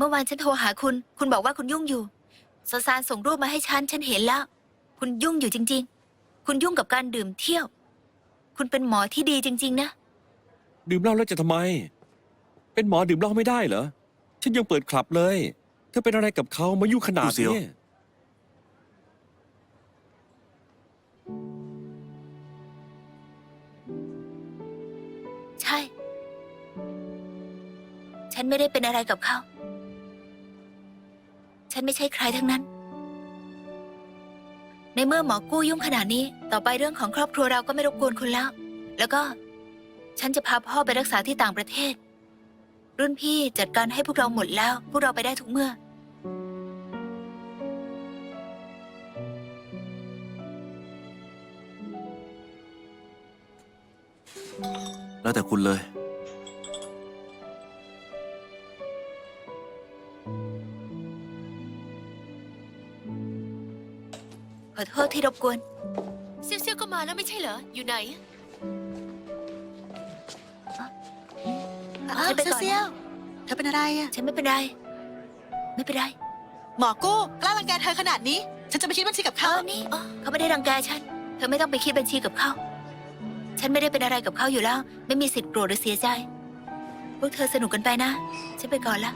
เมื่อวานฉันโทรหาคุณ คุณบอกว่าคุณยุ่งอยู่ซาซานส่งรูปมาให้ฉัน ฉันเห็นแล้ว คุณยุ่งอยู่จริง ๆ คุณยุ่งกับการดื่มเที่ยว คุณเป็นหมอที่ดีจริง ๆ นะ ดื่มเหล้าแล้วจะทำไม เป็นหมอดื่มเหล้าไม่ได้เหรอ ฉันยังเปิดคลับเลย เธอเป็นอะไรกับเขามายุ่งขนาดดูเสียวนี้ ใช่ ฉันไม่ได้เป็นอะไรกับเขา ฉันไม่ใช่ใครทั้งนั้น ในเมื่อหมอกู้ยุ่งขนาดนี้ ต่อไปเรื่องของครอบครัวเราก็ไม่รบกวนคุณแล้ว แล้วก็ ฉันจะพาพ่อไปรักษาที่ต่างประเทศ รุ่นพี่จัดการให้พวกเราหมดแล้ว พวกเราไปได้ทุกเมื่อ แล้วแต่คุณเลย อโทษที่รบกวน เซี่ยวเซี่ยวก็มาแล้วไม่ใช่เหรอ อยู่ไหนอ้าวเซี่ยวเธอเป็นอะไรอะฉันไม่เป็นไร ไม่เป็นไรหมอกู้กล้ารังแกเธอขนาดนี้ ฉันจะไปคิดบัญชีกับเขาเขานี่เขาไม่ได้รังแกฉัน เธอไม่ต้องไปคิดบัญชีกับเขา ฉันไม่ได้เป็นอะไรกับเขาอยู่แล้ว ไม่มีสิทธิ์โกรธหรือเสียใจ พวกเธอสนุกกันไปนะ ฉันไปก่อนละ